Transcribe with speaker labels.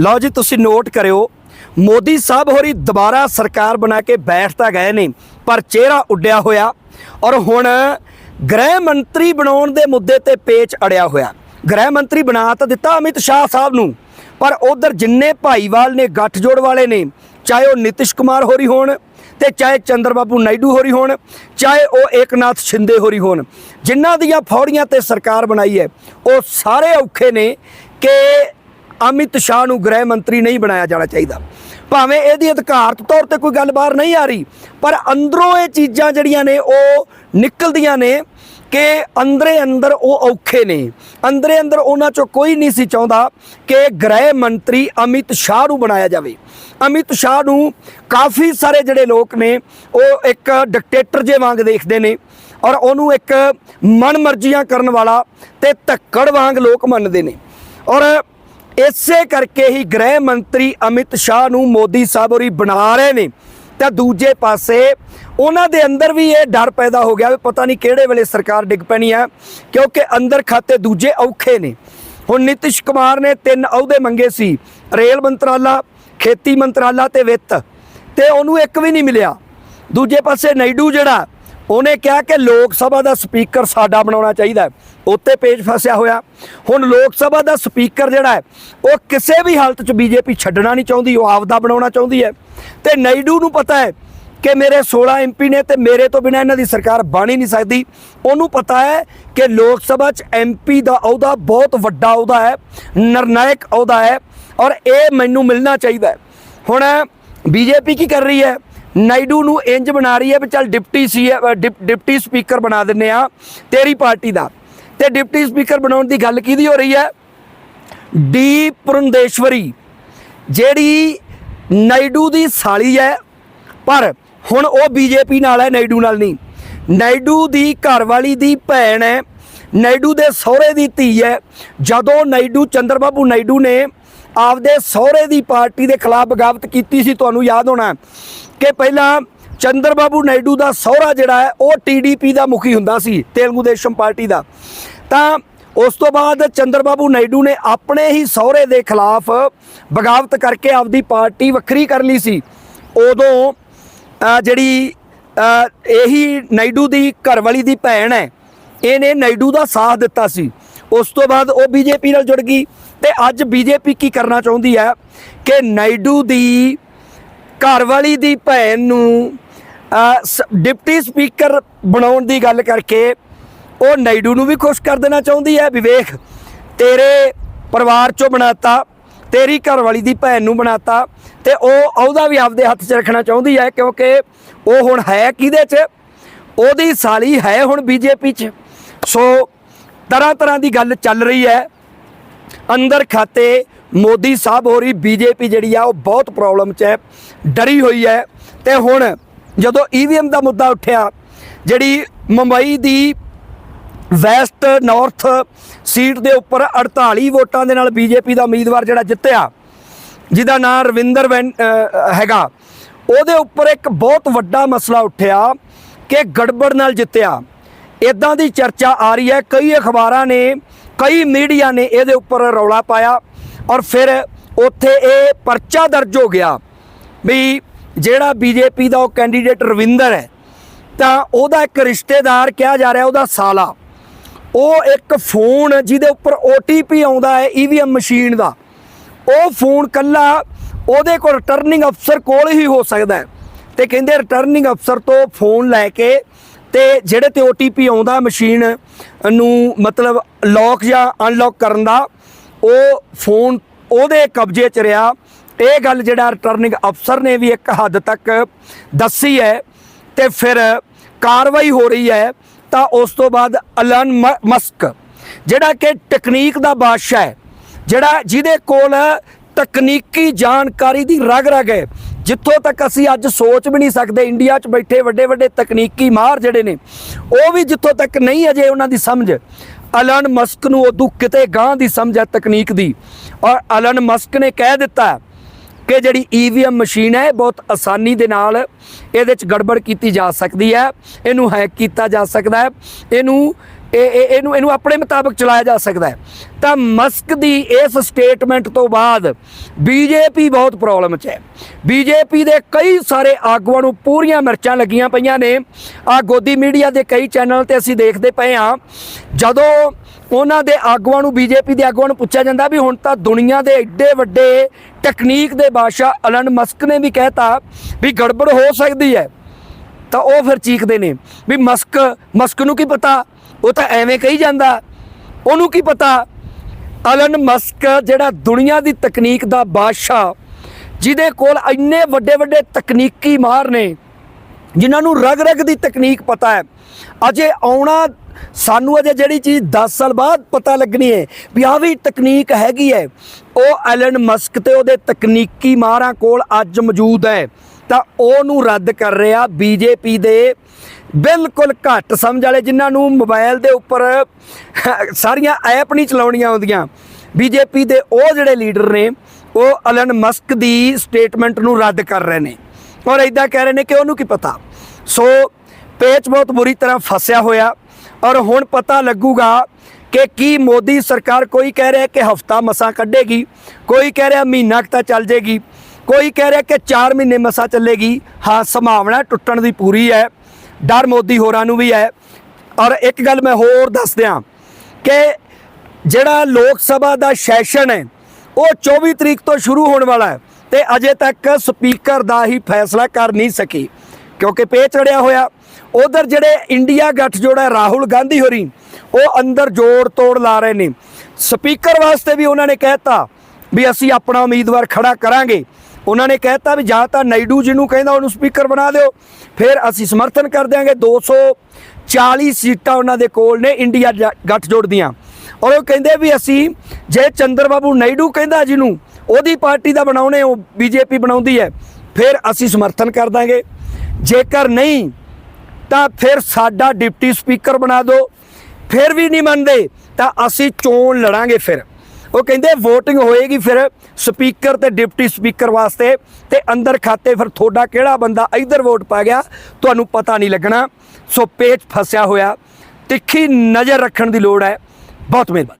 Speaker 1: ਲਓ ਜੀ, ਤੁਸੀਂ ਨੋਟ ਕਰਿਓ। ਮੋਦੀ ਸਾਹਿਬ ਹੋਰੀ ਦੁਬਾਰਾ ਸਰਕਾਰ ਬਣਾ ਕੇ ਬੈਠ ਤਾਂ ਗਏ ਨੇ, ਪਰ ਚਿਹਰਾ ਉੱਡਿਆ ਹੋਇਆ ਔਰ ਹੁਣ ਗ੍ਰਹਿ ਮੰਤਰੀ ਬਣਾਉਣ ਦੇ ਮੁੱਦੇ ਤੇ ਪੇਚ ਅੜਿਆ ਹੋਇਆ। ਗ੍ਰਹਿ ਮੰਤਰੀ ਬਣਾ ਤਾਂ ਦਿੱਤਾ ਅਮਿਤ ਸ਼ਾਹ ਸਾਹਿਬ ਨੂੰ, ਪਰ ਉਧਰ ਜਿੰਨੇ ਭਾਈਵਾਲ ਨੇ, ਗੱਠਜੋੜ ਵਾਲੇ ਨੇ, ਚਾਹੇ ਉਹ ਨਿਤਿਸ਼ ਕੁਮਾਰ ਹੋਰੀ ਹੋਣ ਤੇ ਚਾਹੇ ਚੰਦਰਬਾਬੂ ਨਾਇਡੂ ਹੋਰੀ ਹੋਣ, ਚਾਹੇ ਉਹ ਏਕਨਾਥ ਸ਼ਿੰਦੇ ਹੋਰੀ ਹੋਣ, ਜਿਨ੍ਹਾਂ ਦੀਆਂ ਫੌੜੀਆਂ ਤੇ ਸਰਕਾਰ ਬਣਾਈ ਹੈ, ਉਹ ਸਾਰੇ ਔਖੇ ਨੇ ਕਿ ਅਮਿਤ ਸ਼ਾਹ ਨੂੰ ਗ੍ਰਹਿ ਮੰਤਰੀ ਨਹੀਂ ਬਣਾਇਆ ਜਾਣਾ ਚਾਹੀਦਾ। ਭਾਵੇਂ ਇਹਦੀ ਅਧਿਕਾਰਤ ਤੌਰ ਤੇ ਕੋਈ ਗੱਲ ਬਾਹਰ ਨਹੀਂ ਆ ਰਹੀ, ਪਰ ਅੰਦਰੋਂ ਇਹ ਚੀਜ਼ਾਂ ਜਿਹੜੀਆਂ ਨੇ ਉਹ ਨਿਕਲਦੀਆਂ ਨੇ ਕਿ ਅੰਦਰੇ ਅੰਦਰ ਉਹ ਔਖੇ ਨੇ। ਅੰਦਰੇ ਅੰਦਰ ਉਹਨਾਂ ਚੋਂ ਕੋਈ ਨਹੀਂ ਸੀ ਚਾਹੁੰਦਾ ਕਿ ਗ੍ਰਹਿ ਮੰਤਰੀ ਅਮਿਤ ਸ਼ਾਹ ਨੂੰ ਬਣਾਇਆ ਜਾਵੇ। ਅਮਿਤ ਸ਼ਾਹ ਨੂੰ ਕਾਫੀ ਸਾਰੇ ਜਿਹੜੇ ਲੋਕ ਨੇ, ਉਹ ਇੱਕ ਡਿਕਟੇਟਰ ਜੇ ਵਾਂਗ ਦੇਖਦੇ ਨੇ ਔਰ ਉਹਨੂੰ ਇੱਕ ਮਨਮਰਜ਼ੀਆਂ ਕਰਨ ਵਾਲਾ ਤੇ ਧੱਕੜ ਵਾਂਗ ਲੋਕ ਮੰਨਦੇ ਨੇ। ਔਰ ਇਸੇ ਕਰਕੇ ਹੀ ਗ੍ਰਹਿ ਮੰਤਰੀ ਅਮਿਤ ਸ਼ਾਹ ਨੂੰ ਮੋਦੀ ਸਾਹਿਬ ਹੋਰੀ ਬਣਾ ਰਹੇ ਨੇ। ਤਾਂ ਦੂਜੇ ਪਾਸੇ ਉਹਨਾਂ ਦੇ ਅੰਦਰ ਵੀ ਇਹ ਡਰ ਪੈਦਾ ਹੋ ਗਿਆ ਵੀ ਪਤਾ ਨਹੀਂ ਕਿਹੜੇ ਵੇਲੇ ਸਰਕਾਰ ਡਿੱਗ ਪੈਣੀ ਹੈ ਕਿਉਂਕਿ ਅੰਦਰ ਖਾਤੇ ਦੂਜੇ ਔਖੇ ਨੇ। ਹੁਣ ਨਿਤਿਸ਼ ਕੁਮਾਰ ਨੇ ਤਿੰਨ ਅਹੁਦੇ ਮੰਗੇ ਸੀ, ਰੇਲ ਮੰਤਰਾਲਾ, ਖੇਤੀ ਮੰਤਰਾਲਾ ਤੇ ਵਿੱਤ। ਤੇ ਉਹਨੂੰ ਇੱਕ ਵੀ ਨਹੀਂ ਮਿਲਿਆ। ਦੂਜੇ ਪਾਸੇ ਨਾਇਡੂ ਜਿਹੜਾ ਉਹਨੇ ਕਿਹਾ ਕਿ ਲੋਕ ਸਭਾ ਦਾ ਸਪੀਕਰ ਸਾਡਾ ਬਣਾਉਣਾ ਚਾਹੀਦਾ ਹੈ। ਉੱਤੇ ਪੇਜ ਫਸਿਆ ਹੋਇਆ। ਹੁਣ ਲੋਕ ਸਭਾ ਦਾ ਸਪੀਕਰ ਜਿਹੜਾ ਹੈ, ਉਹ ਕਿਸੇ ਵੀ ਹਾਲਤ 'ਚ ਬੀਜੇਪੀ ਛੱਡਣਾ ਨਹੀਂ ਚਾਹੁੰਦੀ, ਉਹ ਆਪਦਾ ਬਣਾਉਣਾ ਚਾਹੁੰਦੀ ਹੈ। ਤੇ ਨਾਇਡੂ ਨੂੰ ਪਤਾ ਹੈ ਕਿ ਮੇਰੇ 16 ਐਮਪੀ ਨੇ ਤੇ ਮੇਰੇ ਤੋਂ ਬਿਨਾ ਇਹਨਾਂ ਦੀ ਸਰਕਾਰ ਬਣ ਹੀ ਨਹੀਂ ਸਕਦੀ। ਉਹਨੂੰ ਪਤਾ ਹੈ ਕਿ ਲੋਕ ਸਭਾ 'ਚ ਐਮਪੀ ਦਾ ਅਹੁਦਾ ਬਹੁਤ ਵੱਡਾ ਅਹੁਦਾ ਹੈ, ਨਿਰਣਾਇਕ ਅਹੁਦਾ ਹੈ ਔਰ ਇਹ ਮੈਨੂੰ ਮਿਲਣਾ ਚਾਹੀਦਾ ਹੈ। ਹੁਣ ਬੀਜੇਪੀ ਕੀ ਕਰ ਰਹੀ ਹੈ? ਨਾਇਡੂ ਨੂੰ ਇੰਜ ਬਣਾ ਰਹੀ ਹੈ ਵੀ ਚੱਲ ਡਿਪਟੀ ਸੀ ਡਿਪਟੀ ਸਪੀਕਰ ਬਣਾ ਦਿੰਨੇ ਆ ਤੇਰੀ ਪਾਰਟੀ ਦਾ। ਤੇ ਡਿਪਟੀ ਸਪੀਕਰ ਬਣਾਉਣ ਦੀ ਗੱਲ ਕਿਹਦੀ ਹੋ ਰਹੀ ਹੈ? ਡੀ ਪੁਰੰਦੇਸ਼ਵਰੀ, ਜਿਹੜੀ ਨਾਇਡੂ ਦੀ ਸਾਲੀ ਹੈ, ਪਰ ਹੁਣ ਉਹ ਬੀਜੇਪੀ ਨਾਲ ਹੈ, ਨਾਇਡੂ ਨਾਲ ਨਹੀਂ। ਨਾਇਡੂ ਦੀ ਘਰਵਾਲੀ ਦੀ ਭੈਣ ਹੈ, ਨਾਇਡੂ ਦੇ ਸਹੁਰੇ ਦੀ ਧੀ ਹੈ। ਜਦੋਂ ਨਾਇਡੂ, ਚੰਦਰਬਾਬੂ ਨਾਇਡੂ ਨੇ ਆਪਦੇ ਸਹੁਰੇ ਦੀ ਪਾਰਟੀ ਦੇ ਖਿਲਾਫ ਬਗਾਵਤ ਕੀਤੀ ਸੀ, ਤੁਹਾਨੂੰ ਯਾਦ ਹੋਣਾ ਕਿ ਪਹਿਲਾਂ ਚੰਦਰਬਾਬੂ ਨਾਇਡੂ ਦਾ ਸਹੁਰਾ ਜਿਹੜਾ ਹੈ, ਉਹ ਟੀਡੀਪੀ ਦਾ ਮੁਖੀ ਹੁੰਦਾ ਸੀ, ਤੇਲਗੂ ਦੇਸ਼ਮ ਪਾਰਟੀ ਦਾ। ਤਾਂ ਉਸ ਤੋਂ ਬਾਅਦ ਚੰਦਰਬਾਬੂ ਨਾਇਡੂ ਨੇ ਆਪਣੇ ਹੀ ਸਹੁਰੇ ਦੇ ਖਿਲਾਫ ਬਗਾਵਤ ਕਰਕੇ ਆਪਦੀ ਪਾਰਟੀ ਵੱਖਰੀ ਕਰ ਲਈ ਸੀ। ਉਦੋਂ ਜਿਹੜੀ ਇਹੀ ਨਾਇਡੂ ਦੀ ਘਰਵਾਲੀ ਦੀ ਭੈਣ ਹੈ, ਇਹਨੇ ਨਾਇਡੂ ਦਾ ਸਾਥ ਦਿੱਤਾ ਸੀ। ਉਸ ਤੋਂ ਬਾਅਦ ਉਹ ਬੀਜੇਪੀ ਨਾਲ ਜੁੜ ਗਈ ਤੇ ਅੱਜ ਬੀਜੇਪੀ ਕੀ ਕਰਨਾ ਚਾਹੁੰਦੀ ਹੈ ਕਿ ਨਾਇਡੂ ਦੀ ਘਰਵਾਲੀ ਦੀ ਭੈਣ ਨੂੰ ਸ- ਡਿਪਟੀ ਸਪੀਕਰ ਬਣਾਉਣ ਦੀ ਗੱਲ ਕਰਕੇ ਉਹ ਨਾਇਡੂ ਨੂੰ ਵੀ ਖੁਸ਼ ਕਰ ਦੇਣਾ ਚਾਹੁੰਦੀ ਹੈ, ਵਿਵੇਕ ਤੇਰੇ ਪਰਿਵਾਰ ਚੋਂ ਬਣਾਤਾ, ਤੇਰੀ ਘਰਵਾਲੀ ਦੀ ਭੈਣ ਨੂੰ ਬਣਾਤਾ, ਤੇ ਉਹ ਉਹਦਾ ਵੀ ਆਪਦੇ ਹੱਥ 'ਚ ਰੱਖਣਾ ਚਾਹੁੰਦੀ ਹੈ, ਕਿਉਂਕਿ ਉਹ ਹੁਣ ਹੈ ਕਿਹਦੇ 'ਚ? ਉਹਦੀ ਸਾਲੀ ਹੈ ਹੁਣ ਬੀਜੇਪੀ 'ਚ। ਸੋ ਤਰ੍ਹਾਂ ਤਰ੍ਹਾਂ ਦੀ ਗੱਲ ਚੱਲ ਰਹੀ ਹੈ। ਅੰਦਰ ਖਾਤੇ ਮੋਦੀ ਸਾਹਿਬ ਹੋਰੀ ਬੀਜੇਪੀ ਜਿਹੜੀ ਆ, ਉਹ ਬਹੁਤ ਪ੍ਰੋਬਲਮ 'ਚ ਹੈ, ਡਰੀ ਹੋਈ ਹੈ। ਤੇ ਹੁਣ ਜਦੋਂ ਈਵੀਐਮ ਦਾ ਮੁੱਦਾ ਉੱਠਿਆ, ਜਿਹੜੀ ਮੁੰਬਈ ਦੀ ਵੈਸਟ ਨਾਰਥ ਸੀਟ ਦੇ ਉੱਪਰ 48 ਵੋਟਾਂ ਦੇ ਨਾਲ ਬੀਜੇਪੀ ਦਾ ਉਮੀਦਵਾਰ ਜਿਹੜਾ ਜਿੱਤਿਆ, ਜਿਹਦਾ ਨਾਮ ਰਵਿੰਦਰ ਵੈਨ- ਹੈਗਾ, ਉਹਦੇ ਉੱਪਰ ਇੱਕ ਬਹੁਤ ਵੱਡਾ ਮਸਲਾ ਉੱਠਿਆ ਕਿ ਗੜਬੜ ਨਾਲ ਜਿੱਤਿਆ। ਇਦਾਂ ਦੀ ਚਰਚਾ ਆ ਰਹੀ ਹੈ, ਕਈ ਅਖਬਾਰਾਂ ਨੇ, ਕਈ ਮੀਡੀਆ ਨੇ ਇਹਦੇ ਉੱਪਰ ਰੌਲਾ ਪਾਇਆ। ਔਰ ਫਿਰ ਉੱਥੇ ਇਹ ਪਰਚਾ ਦਰਜ ਹੋ ਗਿਆ ਵੀ ਜਿਹੜਾ ਬੀਜੇਪੀ ਦਾ ਉਹ ਕੈਂਡੀਡੇਟ ਰਵਿੰਦਰ ਹੈ, ਤਾਂ ਉਹਦਾ ਇੱਕ ਰਿਸ਼ਤੇਦਾਰ ਕਿਹਾ ਜਾ ਰਿਹਾ ਉਹਦਾ ਸਾਲਾ। ਉਹ ਇੱਕ ਫੋਨ ਜਿਹਦੇ ਉੱਪਰ OTP ਆਉਂਦਾ ਹੈ EVM ਮਸ਼ੀਨ ਦਾ। ਉਹ ਫੋਨ ਕੱਲਾ ਉਹਦੇ ਕੋਲ ਰਿਟਰਨਿੰਗ ਅਫਸਰ ਕੋਲ ਹੀ ਹੋ ਸਕਦਾ ਹੈ। ਤੇ ਕਹਿੰਦੇ ਰਿਟਰਨਿੰਗ ਅਫਸਰ ਤੋਂ ਫੋਨ ਲੈ ਕੇ ਤੇ ਜਿਹੜੇ ਤੇ OTP ਆਉਂਦਾ ਮਸ਼ੀਨ ਨੂੰ ਮਤਲਬ ਲੌਕ ਜਾਂ ਅਨਲੌਕ ਕਰਨ ਦਾ ਉਹ ਫੋਨ ਉਹਦੇ ਕਬਜ਼ੇ 'ਚ ਰਿਹਾ। ਇਹ ਗੱਲ ਜਿਹੜਾ ਰਿਟਰਨਿੰਗ ਅਫਸਰ ਨੇ ਵੀ ਇੱਕ ਹੱਦ ਤੱਕ ਦੱਸੀ ਹੈ ਤੇ ਫਿਰ ਕਾਰਵਾਈ ਹੋ ਰਹੀ ਹੈ ਤਾਂ ਉਸ ਤੋਂ ਬਾਅਦ ਅਲਨ ਮ- ਮਸਕ ਜਿਹੜਾ ਕਿ ਟੈਕਨੀਕ ਦਾ ਬਾਦਸ਼ਾਹ ਹੈ, ਜਿਹੜਾ ਜਿਹਦੇ ਕੋਲ ਤਕਨੀਕੀ ਜਾਣਕਾਰੀ ਦੀ ਰਗ ਰਗ ਹੈ, ਜਿੱਥੋਂ ਤੱਕ ਅਸੀਂ ਅੱਜ ਸੋਚ ਵੀ ਨਹੀਂ ਸਕਦੇ ਇੰਡੀਆ 'ਚ ਬੈਠੇ ਵੱਡੇ ਵੱਡੇ ਤਕਨੀਕੀ ਮਾਹਰ ਜਿਹੜੇ ਨੇ, ਉਹ ਵੀ ਜਿੱਥੋਂ ਤੱਕ ਨਹੀਂ ਅਜੇ ਉਹਨਾਂ ਦੀ ਸਮਝ। ਅਲਨ ਮਸਕ ਨੂੰ ਉਦੋਂ ਕਿਤੇ ਗਾਂ ਦੀ ਸਮਝ ਹੈ ਤਕਨੀਕ ਦੀ। ਔਰ ਅਲਨ ਮਸਕ ਨੇ ਕਹਿ ਦਿੱਤਾ ਕਿ ਜਿਹੜੀ ਈਵੀਐਮ ਮਸ਼ੀਨ ਹੈ, ਇਹ ਬਹੁਤ ਆਸਾਨੀ ਦੇ ਨਾਲ ਇਹਦੇ ਚ ਗੜਬੜ ਕੀਤੀ ਜਾ ਸਕਦੀ ਹੈ। ਇਹਨੂੰ ਹੈਕ ਕੀਤਾ ਜਾ ਸਕਦਾ ਹੈ। ਇਹਨੂੰ ਇਹ ਇਹ- ਇਹਨੂੰ ਇਹਨੂੰ ਆਪਣੇ ਮੁਤਾਬਕ ਚਲਾਇਆ ਜਾ ਸਕਦਾ ਹੈ। ਤਾਂ ਮਸਕ ਦੀ ਇਸ ਸਟੇਟਮੈਂਟ ਤੋਂ ਬਾਅਦ ਬੀਜੇਪੀ ਬਹੁਤ ਪ੍ਰੋਬਲਮ 'ਚ ਹੈ। ਬੀਜੇਪੀ ਦੇ ਕਈ ਸਾਰੇ ਆਗੂਆਂ ਨੂੰ ਪੂਰੀਆਂ ਮਿਰਚਾਂ ਲੱਗੀਆਂ ਪਈਆਂ ਨੇ। ਆ ਗੋਦੀ ਮੀਡੀਆ ਦੇ ਕਈ ਚੈਨਲ ਤੇ ਅਸੀਂ ਦੇਖਦੇ ਪਏ ਹਾਂ। ਜਦੋਂ ਉਹਨਾਂ ਦੇ ਆਗੂਆਂ ਨੂੰ, ਬੀਜੇਪੀ ਦੇ ਆਗੂਆਂ ਨੂੰ ਪੁੱਛਿਆ ਜਾਂਦਾ ਵੀ ਹੁਣ ਤਾਂ ਦੁਨੀਆ ਦੇ ਐਡੇ ਵੱਡੇ ਟੈਕਨੀਕ ਦੇ ਬਾਦਸ਼ਾਹ ਅਲਨ ਮਸਕ ਨੇ ਵੀ ਕਹਿਤਾ ਵੀ ਗੜਬੜ ਹੋ ਸਕਦੀ ਹੈ। ਤਾਂ ਉਹ ਫਿਰ ਚੀਕਦੇ ਨੇ ਵੀ ਮਸਕ ਮਸਕ ਨੂੰ ਕੀ ਪਤਾ ਉਹ ਤਾਂ ਐਵੇਂ ਕਹੀ ਜਾਂਦਾ। ਉਹਨੂੰ ਕੀ ਪਤਾ? ਅਲਨ ਮਸਕ ਜਿਹੜਾ ਦੁਨੀਆ ਦੀ ਤਕਨੀਕ ਦਾ ਬਾਦਸ਼ਾਹ, ਜਿਹਦੇ ਕੋਲ ਇੰਨੇ ਵੱਡੇ ਵੱਡੇ ਤਕਨੀਕੀ ਮਾਹਰ ਨੇ, ਜਿਨ੍ਹਾਂ ਨੂੰ ਰਗ ਰਗ ਦੀ ਤਕਨੀਕ ਪਤਾ ਹੈ। ਅਜੇ ਆਉਣਾ, ਸਾਨੂੰ ਅਜੇ ਜਿਹੜੀ ਚੀਜ਼ 10 ਸਾਲ ਬਾਅਦ ਪਤਾ ਲੱਗਣੀ ਹੈ ਵੀ ਆਹ ਵੀ ਤਕਨੀਕ ਹੈਗੀ ਹੈ। ਉਹ ਐਲਨ ਮਸਕ ਤੇ ਉਹਦੇ ਤਕਨੀਕੀ ਮਾਹਰਾਂ ਕੋਲ ਅੱਜ ਮੌਜੂਦ ਹੈ। ਤਾਂ ਉਹਨੂੰ ਰੱਦ ਕਰ ਰਿਹਾ ਬੀਜੇਪੀ ਦੇ ਬਿਲਕੁਲ ਘੱਟ। ਸਮਝ ਵਾਲੇ ਜਿਨ੍ਹਾਂ ਨੂੰ ਮੋਬਾਈਲ ਦੇ ਉੱਪਰ ਸਾਰੀਆਂ ਐਪ ਨਹੀਂ ਚਲਾਉਣੀਆਂ ਆਉਂਦੀਆਂ, ਬੀਜੇਪੀ ਦੇ ਉਹ ਜਿਹੜੇ ਲੀਡਰ ਨੇ, ਉਹ ਅਲਨ ਮਸਕ ਦੀ ਸਟੇਟਮੈਂਟ ਨੂੰ ਰੱਦ ਕਰ ਰਹੇ ਨੇ। ਔਰ ਇਦਾਂ ਕਹਿ ਰਹੇ ਨੇ ਕਿ ਉਹਨੂੰ ਕੀ ਪਤਾ? ਸੋ ਪੇਚ ਬਹੁਤ ਬੁਰੀ ਤਰ੍ਹਾਂ ਫਸਿਆ ਹੋਇਆ ਔਰ ਹੁਣ ਪਤਾ ਲੱਗੂਗਾ ਕਿ ਕੀ ਮੋਦੀ ਸਰਕਾਰ ਕੋਈ ਕਹਿ ਰਿਹਾ ਕਿ ਹਫਤਾ ਮਸਾਂ ਕੱਢੇਗੀ, ਕੋਈ ਕਹਿ ਰਿਹਾ ਮਹੀਨਾ ਕੁ ਤਾਂ ਚੱਲ ਜੇਗੀ। ਕੋਈ ਕਹਿ ਰਿਹਾ ਕਿ 4 ਮਹੀਨੇ ਮਸਾਂ ਚੱਲੇਗੀ। ਹਾਂ, ਸੰਭਾਵਨਾ ਟੁੱਟਣ ਦੀ ਪੂਰੀ ਹੈ। ਡਰ ਮੋਦੀ ਹੋਰਾਂ ਨੂੰ ਵੀ ਹੈ। ਔਰ ਇੱਕ ਗੱਲ ਮੈਂ ਹੋਰ ਦੱਸ ਦਿਆਂ ਕਿ ਜਿਹੜਾ ਲੋਕ ਸਭਾ ਦਾ ਸੈਸ਼ਨ ਹੈ, ਉਹ 24 ਤਰੀਕ ਤੋਂ ਸ਼ੁਰੂ ਹੋਣ ਵਾਲਾ ਹੈ ਤੇ ਅਜੇ ਤੱਕ ਸਪੀਕਰ ਦਾ ਹੀ ਫੈਸਲਾ ਕਰ ਨਹੀਂ ਸਕੀ, ਕਿਉਂਕਿ ਪੇ ਚੜਿਆ ਹੋਇਆ। ਉਧਰ ਜਿਹੜੇ ਇੰਡੀਆ ਗੱਠਜੋੜ ਹੈ, ਰਾਹੁਲ ਗਾਂਧੀ ਹੋਰੀ, ਉਹ ਅੰਦਰ ਜੋੜ ਤੋੜ ਲਾ ਰਹੇ ਨੇ। ਸਪੀਕਰ ਵਾਸਤੇ ਵੀ ਉਹਨਾਂ ਨੇ ਕਹਿਤਾ ਵੀ ਅਸੀਂ ਆਪਣਾ ਉਮੀਦਵਾਰ ਖੜਾ ਕਰਾਂਗੇ। ਉਹਨਾਂ ਨੇ ਕਹਿਤਾ ਵੀ ਜਾਂ ਤਾਂ ਨਾਇਡੂ ਜਿਹਨੂੰ ਕਹਿੰਦਾ ਉਹਨੂੰ ਸਪੀਕਰ ਬਣਾ ਦਿਓ। ਫਿਰ ਅਸੀਂ ਸਮਰਥਨ ਕਰ ਦਿਆਂਗੇ। 240 ਸੀਟਾਂ ਉਹਨਾਂ ਦੇ ਕੋਲ ਨੇ ਇੰਡੀਆ ਜ- ਗੱਠਜੋੜ ਦੀਆਂ। ਔਰ ਉਹ ਕਹਿੰਦੇ ਵੀ ਅਸੀਂ ਜੇ ਚੰਦਰ ਬਾਬੂ ਨਾਇਡੂ ਕਹਿੰਦਾ ਜਿਹਨੂੰ, ਉਹਦੀ ਪਾਰਟੀ ਦਾ ਬਣਾਉਣੇ, ਉਹ ਬੀਜੇਪੀ ਬਣਾਉਂਦੀ ਹੈ, ਫਿਰ ਅਸੀਂ ਸਮਰਥਨ ਕਰ ਦਾਂਗੇ ਜੇਕਰ ਨਹੀਂ, ਤਾਂ ਫਿਰ ਸਾਡਾ ਡਿਪਟੀ ਸਪੀਕਰ ਬਣਾ ਦਿਓ। ਫਿਰ ਵੀ ਨਹੀਂ ਮੰਨਦੇ, ਤਾਂ ਅਸੀਂ ਚੋਣ ਲੜਾਂਗੇ ਫਿਰ। ਉਹ ਕਹਿੰਦੇ VOTING ਹੋਏਗੀ ਫਿਰ ਸਪੀਕਰ ਤੇ ਡਿਪਟੀ ਸਪੀਕਰ ਵਾਸਤੇ ਤੇ ਅੰਦਰ ਖਾਤੇ ਫਿਰ ਤੁਹਾਡਾ ਕਿਹੜਾ ਬੰਦਾ ਇੱਧਰ ਵੋਟ ਪਾ ਗਿਆ, ਤੁਹਾਨੂੰ ਪਤਾ ਨਹੀਂ ਲੱਗਣਾ। ਸੋ ਪੇਚ ਫਸਿਆ ਹੋਇਆ। ਤਿੱਖੀ ਨਜ਼ਰ ਰੱਖਣ ਦੀ ਲੋੜ ਹੈ। ਬਹੁਤ ਮਿਹਰਬਾਨੀ।